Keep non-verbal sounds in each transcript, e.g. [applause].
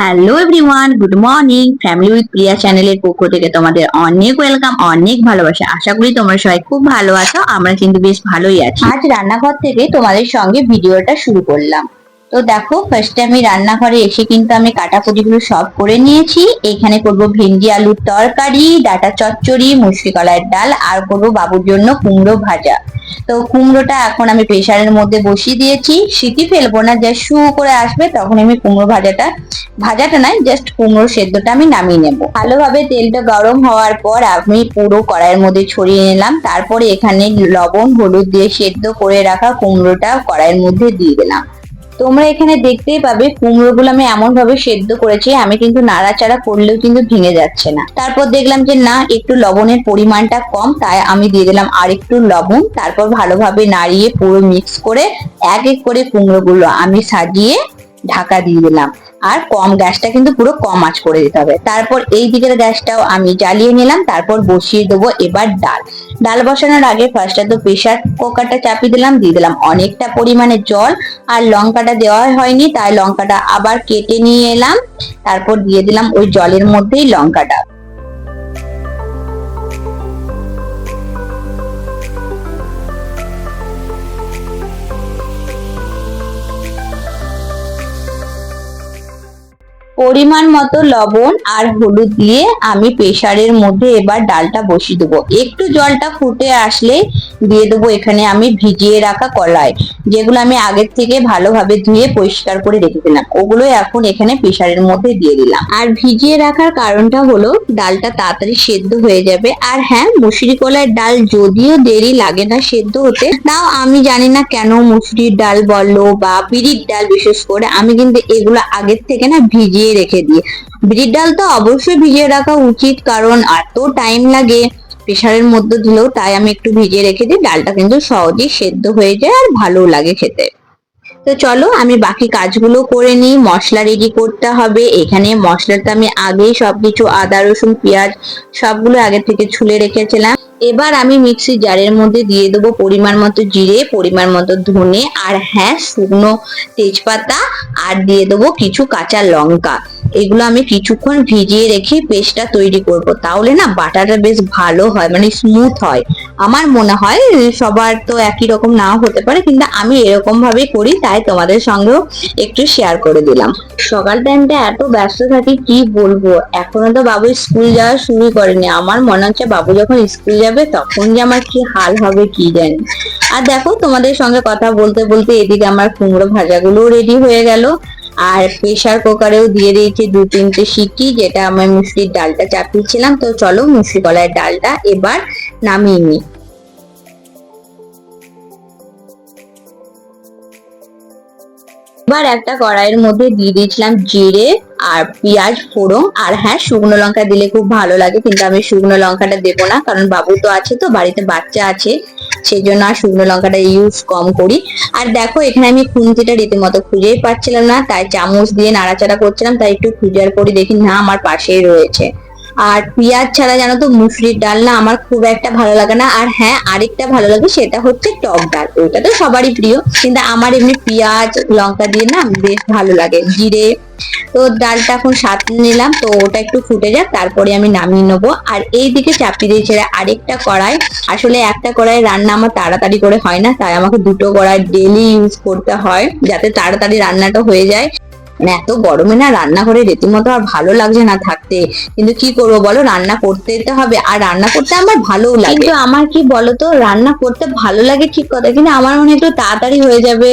Hello everyone good morning family with Priya চ্যানেলের পক্ষ থেকে তোমাদের অনেক ওয়েলকাম অনেক ভালোবাসা। আশা করি তোমরা সবাই খুব ভালো আছো। আমরা কিন্তু বেশ ভালোই আছি। আজ রান্নাঘর থেকে তোমাদের সঙ্গে ভিডিওটা শুরু করলাম। তো দেখো ফার্স্টে আমি রান্নাঘরে এসে কিন্তু আমি কাটাকুটিগুলো সব করে নিয়েছি। এখানে করব ভেন্ডি আলুর তরকারি, ডাটা চচ্চড়ি মুসরি কলাইয়ের ডাল, আর করব বাবুর জন্য কুমড়ো ভাজা। তো কুমড়োটা এখন আমি প্রেসারের মধ্যে বসিয়ে দিয়েছি। সিটি ফেলব না যা শু করে আসবে, তখন আমি কুমড়ো ভাজাটা ভাজাটা নাই জাস্ট কুমড়ো সেদ্ধটা আমি নামিয়ে নেব। ভালোভাবে তেলটা গরম হওয়ার পর আমি পুরো কড়াইয়ের মধ্যে ছড়িয়ে নিলাম। তারপরে এখানে লবণ, হলুদ দিয়ে সেদ্ধ করে রাখা কুমড়োটা কড়াইয়ের মধ্যে দিয়ে দিলাম। তোমরা এখানে দেখতেই পাবে কুমড়োগুলো আমি এমন ভাবে সেদ্ধ করেছি, আমি কিন্তু নাড়াচাড়া করলেও কিন্তু ভেঙে যাচ্ছে না। তারপর দেখলাম যে না, একটু লবণের পরিমাণটা কম, তাই আমি দিয়ে দিলাম আর একটু লবণ। তারপর ভালোভাবে নাড়িয়ে পুরো মিক্স করে এক এক করে কুমড়োগুলো আমি সাজিয়ে ঢাকা দিয়ে দিলাম। আর কম গ্যাসটা কিন্তু পুরো কম আঁচ করে দিতে হবে। তারপর এই দিকের গ্যাসটাও আমি জ্বালিয়ে নিলাম, তারপর বসিয়ে দেবো এবার ডাল। ডাল বসানোর আগে ফার্স্টে তো প্রেশার কুকারটা চাপিয়ে দিলাম, দিয়ে দিলাম অনেকটা পরিমাণে জল। আর লঙ্কাটা দেওয়া হয়নি, তাই লঙ্কাটা আবার কেটে নিয়ে এলাম। তারপর দিয়ে দিলাম ওই জলের মধ্যেই লঙ্কাটা। পরিমাণ মতো লবণ আর হলুদ দিয়ে আমি প্রেশারের মধ্যে এবার ডালটা বসিয়ে দেবো। একটু জলটা ফুটে আসলে দিয়ে দেবো এখানে আমি ভিজিয়ে রাখা কলাই যেগুলো আমি আগের থেকে ভালোভাবে ধুয়ে পরিষ্কার করে রেখেছিলাম। ওগুলো এখন এখানে প্রেশারের মধ্যে দিয়ে দিলাম। আর ভিজিয়ে রাখার কারণটা হলো ডালটা তাড়াতাড়ি সেদ্ধ হয়ে যাবে। আর হ্যাঁ মুসুরি কলার ডাল যদিও দেরি লাগে না সেদ্ধ হতে, তাও আমি জানি না কেন মুসুরির ডাল বলো বা বিড়ির ডাল বিশেষ করে, আমি কিন্তু এগুলো আগের থেকে না ভিজিয়ে রেখে দিই। বিড়ির ডাল তো অবশ্যই ভিজিয়ে রাখা উচিত, কারণ এত টাইম লাগে। প্রেশারের মধ্যে দিলেও তাই আমি একটু ভিজিয়ে রেখে দিই, ডালটা কিন্তু সহজেই সেদ্ধ হয়ে যায় আর ভালো লাগে খেতে। তো চলো, আমি বাকি কাজগুলো করে নিই, মশলা রেডি করতে হবে। এখানে মশলাটা আমি আগেই সবকিছু, আদা, রসুন, পেঁয়াজ সবগুলো আগে থেকে ছুলে রেখেছিলাম। এবার আমি মিক্সি জারের মধ্যে দিয়ে দেবো পরিমাণ মতো জিরে, পরিমাণ মতো ধনে, আর হ্যাঁ শুকনো তেজপাতা, আর দিয়ে দেবো কিছু কাঁচা লঙ্কা। এগুলো আমি কিছুক্ষণ ভিজিয়ে রেখে পেস্টটা তৈরি করব। তাহলে না বাটাটা বেশ ভালো হয় মানে স্মুথ হয়। আমার মনে হয় সবার তো একই রকম নাও হতে পারে, কিন্তু আমি এরকম ভাবে করি, তাই তোমাদের সঙ্গেও একটু শেয়ার করে দিলাম। সকাল টাইমটা এত ব্যস্ত থাকি, কি বলব? এখনও তো বাবু স্কুল যাওয়া শুরু করেনি। আমার মনে হচ্ছে বাবু যখন স্কুল যাবে, তখন যে আমার কি হাল হবে, কি জানি। আর দেখো, তোমাদের সঙ্গে কথা বলতে বলতে এদিকে আমার কুমড়ো ভাজাগুলো রেডি হয়ে গেল। আর প্রেশার কুকারেও দিয়ে দিয়েছি দু তিনটে সিটি যেটা আমার মুসুরির ডালটা চাপিয়েছিলাম। তো চলো মুসুরি কলাইয়ের ডালটা এবার নামিয়ে নিই। এবার একটা কড়াইয়ের মধ্যে দিয়ে দিয়েছিলাম জিরে আর পেঁয়াজ, ফোড়ন, আর হ্যাঁ শুকনো লঙ্কা দিলে খুব ভালো লাগে, কিন্তু আমি শুকনো লঙ্কাটা দেবো না, কারণ বাবু তো আছে তো, বাড়িতে বাচ্চা আছে সেই জন্য আর শুকনো লঙ্কাটা ইউজ কম করি। আর দেখো, এখানে আমি খুন্তিটা রীতিমতো খুঁজেই পাচ্ছিলাম না, তাই চামচ দিয়ে নাড়াচাড়া করছিলাম, তাই একটু খুঁজার পরে দেখি না, আমার পাশেই রয়েছে। আর পেঁয়াজ ছাড়া জানো তো মুসুরির ডাল না আমার খুব একটা ভালো লাগে না। আর হ্যাঁ আরেকটা ভালো লাগে সেটা হচ্ছে টক ডাল। ওইটা তো সবারই প্রিয়। কিন্তু আমার এমনি পেঁয়াজ, লঙ্কা দিয়ে না বেশ ভালো লাগে জিরে। তো ডালটা এখন সাত নিলাম, তো ওটা একটু ফুটে যাক, তারপরে আমি নামিয়ে নেব। আর এই দিকে চাপিয়ে দিয়েছে আরেকটা কড়াই। আসলে একটা কড়াই রান্না আমার তাড়াতাড়ি করে হয় না, তাই আমাকে দুটো কড়াই ডেলি ইউজ করতে হয়, যাতে তাড়াতাড়ি রান্নাটা হয়ে যায়। মানে এত গরমে না রান্নাঘরে রীতিমতো আর ভালো লাগছে না থাকতে। কিন্তু কি করব বলো? রান্না করতে তো হবে। আর রান্না করতে আমার ভালোও লাগে। কিন্তু আমার কি বলতো? রান্না করতে ভালো লাগে ঠিক কথা, কিন্তু আমার মনে একটু তাড়াতাড়ি হয়ে যাবে।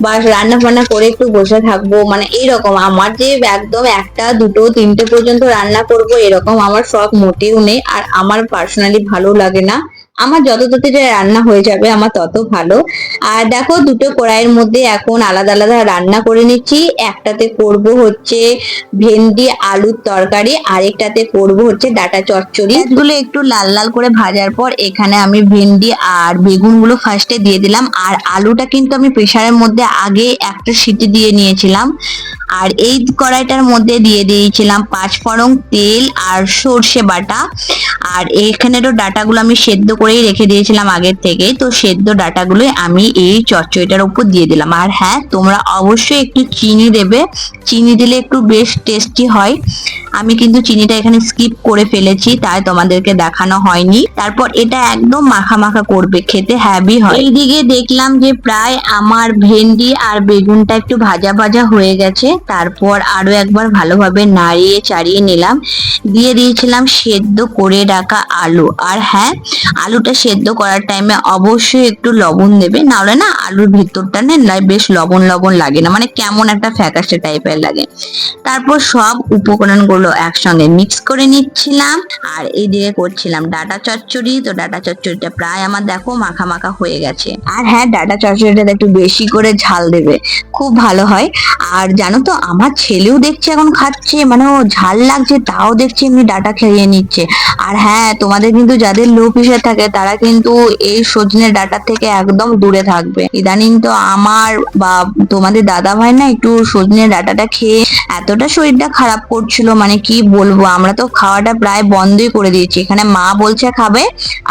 বা রান্না বান্না করে একটু বসে থাকব। মানে এইরকম আমার যে একদম একটা, দুটো, তিনটে পর্যন্ত রান্না করব, এরকম আমার শখ মোটেও নেই। আর আমার পার্সোনালি ভালো লাগে না। আমার যত তাড়াতাড়ি রান্না হয়ে যাবে, আমার তত ভালো। আর দেখো, দুটো কড়াইয়ের মধ্যে এখন আলাদা আলাদা রান্না করে নিচ্ছি। একটাতে করব হচ্ছে ভেন্ডি আলুর তরকারি, আরেকটাতে করব হচ্ছে ডাটা চচ্চড়ি। গুলো একটু লাল লাল করে ভাজার পর এখানে আমি ভেন্ডি আর বেগুনগুলো ফার্স্টে দিয়ে দিলাম। আর আলুটা কিন্তু আমি প্রেসারের মধ্যে আগে একটা সিটি দিয়ে নিয়েছিলাম। আর এই কড়াইটার মধ্যে দিয়ে দিয়েছিলাম পাঁচ ফড়ং তেল আর সর্ষে বাটা। আর এখানেরও ডাটাগুলো আমি সেদ্ধ করেই রেখে দিয়েছিলাম আগের থেকে। তো সেদ্ধ ডাটাগুলো আমি এই চচ্চড়িটার উপর দিয়ে দিলাম। আর হ্যাঁ তোমরা অবশ্যই একটু চিনি দেবে। চিনি দিলে একটু বেশ টেস্টি হয়। আমি কিন্তু চিনিটা এখানে স্কিপ করে ফেলেছি, তাই তোমাদেরকে দেখানো হয়নি। তারপর এটা একদম মাখা মাখা করবে, খেতে হ্যাভি হয়। এইদিকে দেখলাম যে প্রায় আমার ভেন্ডি আর বেগুনটা একটু ভাজা ভাজা হয়ে গেছে। তারপর আরও একবার ভালোভাবে নাড়িয়ে চাড়িয়ে নিলাম। দিয়ে দিয়েছিলাম সেদ্ধ করে রাখা আলু। আর হ্যাঁ আলুটা সেদ্ধ করার টাইমে অবশ্যই একটু লবণ দেবে। নাহলে না আলুর ভিতরটা না বেশ লবণ লবণ লাগে না। মানে কেমন একটা ফ্যাকাশে টাইপের লাগে। তারপর সব উপকরণগুলো একসঙ্গে মিক্স করে নিচ্ছিলাম। আর এইদিকে করছিলাম ডাটা চচ্চড়ি। তো ডাটা চচ্চড়িটা প্রায় আমার দেখো মাখা মাখা হয়ে গেছে। আর হ্যাঁ ডাটা চচ্চড়িটা একটু বেশি করে ঝাল দেবে। খুব ভালো হয়। আর জানো তো আমার ছেলেও দেখছে এখন খাচ্ছে মানে ও ঝাল লাগছে, তাও দেখছি এমনি ডাটা খেয়ে নিচ্ছে। আর হ্যাঁ তোমাদের কিন্তু যাদের লো প্রেশার থাকে, তারা কিন্তু এই সজনে ডাটা থেকে একদম দূরে থাকবে। ইদানিং তো আমার বা তোমাদের দাদা ভাই না একটু সজনে ডাটাটা খেয়ে এতটা শরীরটা খারাপ করছিল মানে কি বলব, আমরা তো খাওয়াটা প্রায় বন্ধই করে দিয়েছি। এখানে মা বলছে খাবে,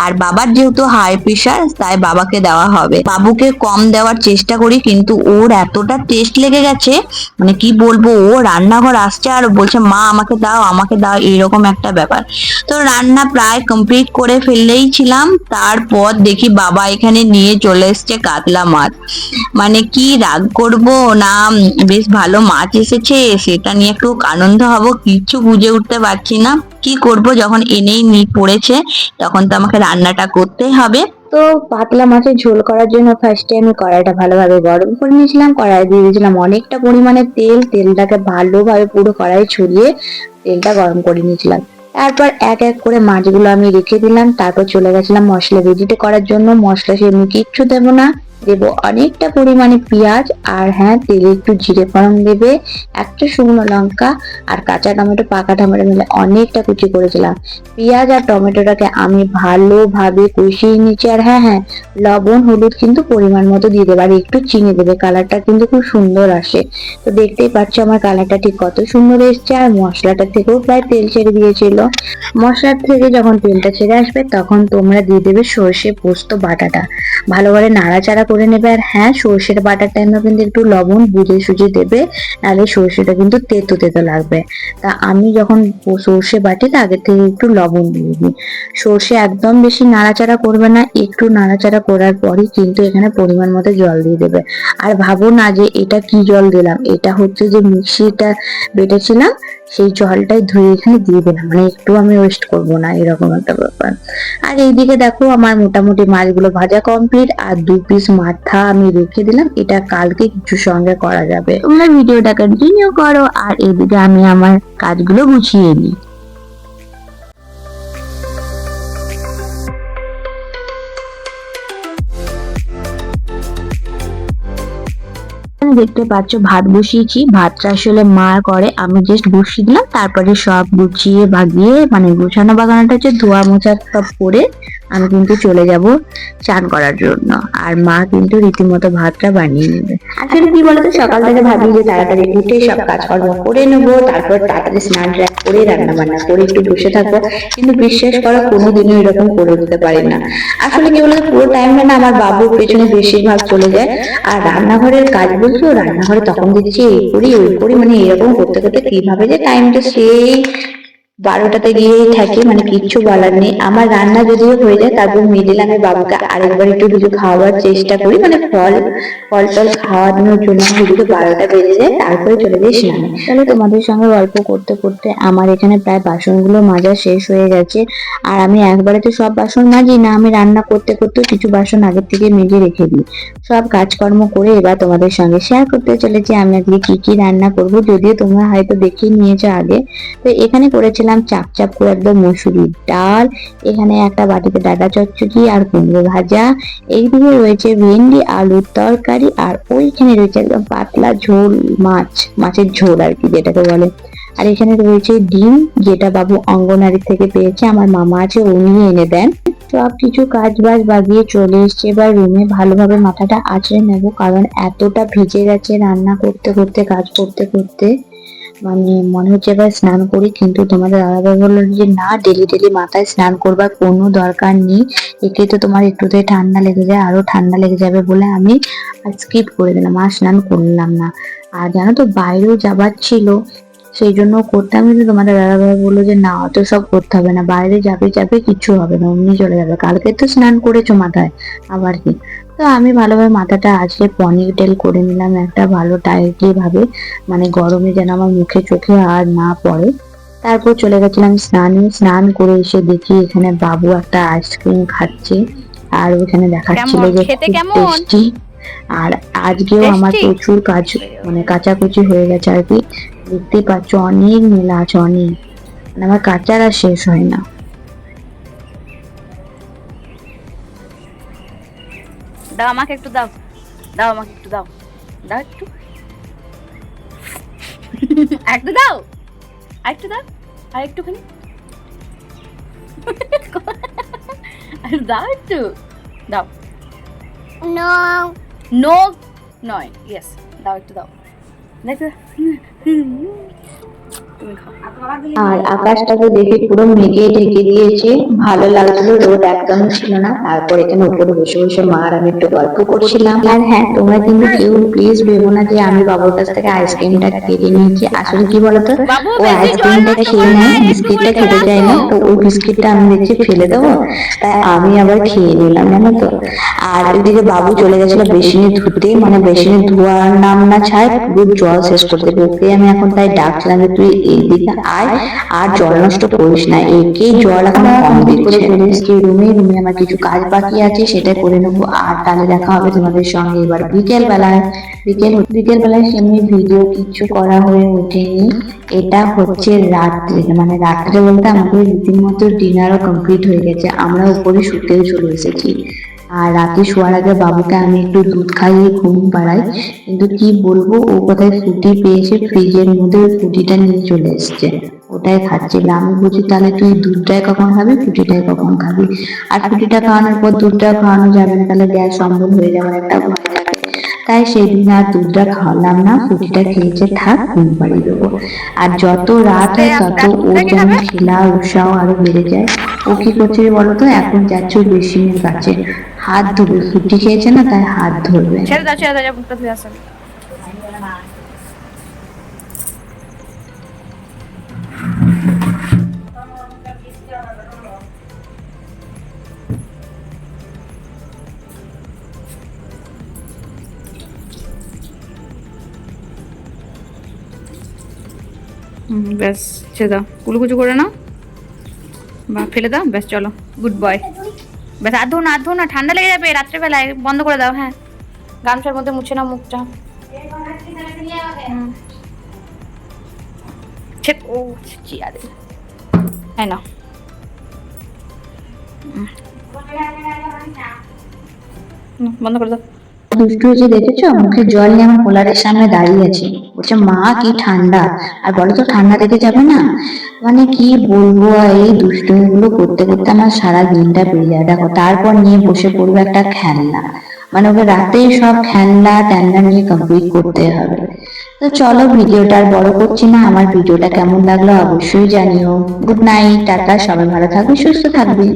আর বাবার যেহেতু হাই প্রেশার তাই বাবাকে দেওয়া হবে। বাবুকে কম দেওয়ার চেষ্টা করি, কিন্তু ওর এতটা টেস্ট লেগে গেছে মানে কি বলব? ও রান্নাঘর আসছে আর বলছে, মা, আমাকে দাও আমাকে দাও। এরকম একটা ব্যাপার। তো রান্না প্রায় কমপ্লিট করে ফেললেই ছিলাম। তারপর দেখি বাবা এখানে নিয়ে চলে এসছে কাতলা মাছ। মানে কি রাগ করব? না, বেশ ভালো মাছ এসেছে। সেটা নিয়ে একটু আনন্দ হব। কিচ্ছু বুঝে উঠতে পারছি না। কি করব? যখন এনেই নি পড়েছে, তখন তো আমাকে রান্নাটা করতেই হবে। তো পাতলা মাছের ঝোল করার জন্য ফার্স্টে আমি কড়াইটা ভালোভাবে গরম করে নিয়েছিলাম। কড়াই দিয়ে দিয়েছিলাম অনেকটা পরিমাণে তেল। তেলটাকে ভালোভাবে পুরো কড়াই ছড়িয়ে তেলটা গরম করে নিয়েছিলাম। তারপর এক এক করে মাছগুলো আমি রেখে দিলাম। তারপর চলে গেছিলাম মশলা রেডিটে করার জন্য। মশলা সে আমি কিচ্ছু দেবো না। দেব। অনেকটা পরিমাণে পেঁয়াজ আর হ্যাঁ তেলে একটু জিরে ফোড়ন দেবে, একটা শুকনো লঙ্কা আর কাঁচা টমেটো, পাকা টমেটো মিলে অনেকটা কুচি করেছিলাম। পেঁয়াজ আর টমেটোটাকে আমি ভালোভাবে কষিয়ে নিচ্ছি আর হ্যাঁ হ্যাঁ লবণ, হলুদ কিন্তু পরিমাণ মতো দিয়ে দেবে। আর একটু চিনি দেবে, কালারটা কিন্তু খুব সুন্দর আসে। তো দেখতেই পাচ্ছ আমার কালারটা ঠিক কত সুন্দর এসছে আর মশলাটা থেকেও প্রায় তেল ছেড়ে দিয়েছিল। মশলার থেকে যখন তেলটা ছেড়ে আসবে, তখন তোমরা দিয়ে দেবে সর্ষে পোস্ত বাটাটা। ভালো করে নাড়াচাড়া করে নেবে। আর হ্যাঁ সর্ষের বাটার টাইমে কিন্তু একটু লবণ বুঝে সুঝে দেবে। নাহলে সর্ষেটা কিন্তু তেতো তেতো লাগবে। তা আমি যখন সর্ষে বাটি, তা আগে থেকে একটু লবণ দিয়ে দিই। সর্ষে একদম বেশি নাড়াচাড়া করবে না। একটু নাড়াচাড়া করার পরই কিন্তু এখানে পরিমাণ মতো জল দিয়ে দেবে। আর ভাবো না যে এটা কি জল দিলাম। এটা হচ্ছে যে মিক্সিটা বেটেছিলাম সেই জলটাই ধুয়ে এখানে দিয়ে দিলাম। মানে একটু আমি ওয়েস্ট করব না, এরকম একটা ব্যাপার। আর এইদিকে দেখো আমার মোটামুটি মাছগুলো ভাজা কমপ্লিট আর দু পিস মাথা আমি রেখে দিলাম। এটা কালকে কিছু সঙ্গে করা যাবে। তোমরা ভিডিওটা কন্টিনিউ করো, আর এদিকে আমি আমার কাজগুলো গুছিয়ে নিই। দেখতে পাচ্ছ, ভাত বসিয়েছি। ভাতটা আসলে মা করে, আমি জাস্ট বসিয়ে দিলাম। তারপরে সব গুছিয়ে ভাগিয়ে মানে গোছানো বাগানোটা হচ্ছে ধোয়া মোছা সব করে আমি কিন্তু চলে যাব চান করার জন্য। আর মা কিন্তু রীতিমতো ভাতটা বানিয়ে নেবে। আসলে কি বলতো, সকাল থেকে ভাবি যে তাড়াতাড়ি উঠে সব কাজকর্ম করে নেব, তারপর তাড়াতাড়ি স্নান ট্রাক করে রান্না বান্না করে একটু বসে থাকব। কিন্তু বিশ্বাস করো, কোনোদিনও এরকম করে দিতে পারি না। আসলে কি বলতো, পুরো টাইমটা না আমার বাবুর পেছনে বেশিরভাগ চলে যায়। আর রান্নাঘরের কাজ বলছি রান্নাঘরে তখন দেখছি এই করি, ওই করি মানে এরকম করতে করতে কীভাবে যে টাইমটা সেই বারোটাতে গিয়েই থাকি মানে কিচ্ছু বলার নেই। আমার রান্না যদিও হয়ে যায়, তারপর মিডিল আমি বাবাকে আরেকবার একটু কিছু খাওয়ার চেষ্টা করি মানে ফল ফল টল খাওয়ানোর জন্য যদি বারোটা বেজে যায়, তারপরে চলে যাই স্নানে তাহলে তোমাদের সঙ্গে গল্প করতে করতে আমার এখানে প্রায় বাসনগুলো মাজা শেষ হয়ে গেছে। আর আমি একবারে তো সব বাসন মাজি না, আমি রান্না করতে করতে কিছু বাসন আগের থেকে মেজে রেখে দিই। সব কাজকর্ম করে এবার তোমাদের সঙ্গে শেয়ার করতে চলেছি, আমি আজকে কি কি রান্না করব, যদিও তোমরা হয়তো দেখেই নিয়েছো আগে। তো এখানে করেছিলাম চাপ চাপ করে একদম মসুরির ডাল, এখানে একটা বাটিতে ডাটা চচ্চড়ি আর কুমড়ো ভাজা, এইদিকে রয়েছে ভেন্ডি, আলুর তরকারি আর ওইখানে রয়েছে একদম পাতলা ঝোল মাছ, মাছের ঝোল আর কি যেটাকে বলে। আর এখানে রয়েছে ডিম, যেটা বাবু অঙ্গনারী থেকে পেয়েছে, আমার মামা আছে, উনি এনে দেন। সব কিছু কাজ বাজ বাগিয়ে চলে এসছে, এবার রুমে ভালোভাবে মাথাটা আঁচড়ে নেব, কারণ এতটা ভিজে গেছে রান্না করতে করতে, কাজ করতে করতে। মানে মনে হচ্ছে এবার স্নান করি, কিন্তু তোমাদের দাদাভাই বলল যে, না, ডেলি ডেলি মাথায় স্নান করবার কোনো দরকার নেই। একে তো তোমার একটুতে ঠান্ডা লেগে যায়, আরও ঠান্ডা লেগে যাবে বলে আমি স্কিপ করে দিলাম, আর স্নান করলাম না। আর জানো তো, বাইরেও যাবার ছিল, সেই জন্য করতাম, কিন্তু তোমাদের দাদাভাই বলল যে, না, অত সব করতে হবে না, বাইরে যাবে যাবে, কিছু হবে না, অমনি চলে যাবে। কালকে তো স্নান করেছ মাথায়, আবার কি? তো আমি ভালোভাবে মাথাটা আজকে পনির তেল করে নিলাম একটা ভালো টাইটলি ভাবে মানে গরমে যেন আমার মুখে চোখে আর না পড়ে। তারপর চলে গেছিলাম স্নানে স্নান করে এসে দেখি এখানে বাবু একটা আইসক্রিম খাচ্ছে আর ওখানে দেখাচ্ছিল যে? টেস্টি। আর আজকেও আমার প্রচুর কাজ মানে কাচাকুচি হয়ে গেছে আর কি। দেখতেই পাচ্ছ অনেক মেলা আছে অনেক। মানে আমার কাচার আর শেষ হয় না। দাও আমাকে একটু দাও। দাও আমাকে একটু দাও। দাও একটু। [laughs] একটু দাও। আর একটু দাও। আর একটুখানি। আর দাও একটু। দাও। No. নো নয়। ইয়েস দাও একটু দাও। দেখো। আর আকাশটাকে দেখে পুরো মেঘে ঢেকে দিয়েছে। ভালো লাগছিল রোদ একদম ছিল না। তারপর এখানে উপরে বসে বসে মা আর আমি একটু গল্প করছিলাম। আর হ্যাঁ তোমরা কিন্তু কেউ প্লিজ ভেবো না যে আমি বাবুর কাছ থেকে আইসক্রিমটা কেটে নিয়েছি। আসলে কি বলতো? ও আইসক্রিমটা খেয়ে নেয় বিস্কিটটা খেতে চায় না তো ওই বিস্কিটটা আমি দেখছি ফেলে দেবো। তাই আমি আবার খেয়ে নিলাম জানো তো। আর ওইদিকে বাবু চলে গেছিল বেসিনে ধুতে মানে বেসিনে ধোয়ার নাম না ছাড় পুরো জল শেষ করতে ওকে আমি এখন তাই ডাকছিলাম যে তুই এইদিকে আয় আর জল নষ্ট করিস না। একে জল এখন কম দিচ্ছে। রুমে রুমে আমার কিছু কাজ বাকি আছে সেটা করে নেব। আর তাহলে দেখা হবে তোমাদের সঙ্গে এবার বিকেল বেলায় বিকেল বিকেল বেলায় সেমনি ভিডিও কিছু করা হয়ে ওঠেনি। এটা হচ্ছে রাত্রে। মানে রাত্রে বলতে আমাদের রীতিমতো ডিনারও কমপ্লিট হয়ে গেছে। আমরা উপরে শুতেও চলে এসেছি। আর রাতে শোয়ার আগে বাবুকে আমি একটু দুধ খাইয়ে ঘুম পাড়াই। কিন্তু কি বলব, ও কোথায় ফুটি পেয়েছে, ফ্রিজের মধ্যে ওই ফুটিটা নিয়ে চলে এসছে। ওটাই খাচ্ছিল। আমি বলছি, তাহলে তুই দুধটাই কখন খাবি ফুটিটাই কখন খাবি? আর ফুটিটা খাওয়ানোর পর দুধটা খাওয়ানো যাবে না, তাহলে গ্যাস অম্বল হয়ে যাওয়ার একটা ভয় থাকে। তাই সেদিন আর দুধটা খাওয়ালাম না ফুটিটা খেয়েছে থাক ঘুম পাড়িয়ে দেবো। আর যত রাত হয় তত ও যেন খেলা উৎসাহ আরও বেড়ে যায়। ও কি করছে বলতো এখন যাচ্ছে বেশি কাছে। হাত ধরবে ফুটি খেয়েছে না তাই হাত ধরবে ছেড়ে দাও ছেড়ে দাও মুখটা ধুয়ে আসো। ব্যাস, ছেড়ে দাও। কুলুকুচু করে নাও। বা ফেলে দাও, ব্যাস, চলো। গুড বয় ব্যাস, আর ধো না, আর ধো না, ঠান্ডা লেগে যাবে রাত্রেবেলায়। বন্ধ করে দাও হ্যাঁ। গামছার মধ্যে মুছে নাও মুখটা। ও চেয়ারে বন্ধ করে দাও। দুষ্টু হয়েছে দেখেছ? মুখে জল নিয়ে আমার কোলারের সামনে দাঁড়িয়ে আছে। বলছে, মা, কি ঠান্ডা? আর বলো তো, ঠান্ডা দেখে যাবে না? মানে কি বলব এই দুষ্টুমিগুলো করতে করতে আমার সারা দিনটা পেরিয়ে যায়। দেখো, তারপর নিয়ে বসে পড়ব একটা খেলনা। মানে ওকে রাতেই সব খেলনা ট্যান্না নিয়ে কমপ্লিট করতে হবে। তো চলো, ভিডিওটা আর বড় করছি না। আমার ভিডিওটা কেমন লাগল অবশ্যই জানিও। গুড নাইট, টাটা, সবাই ভালো থাকবে সুস্থ থাকবে।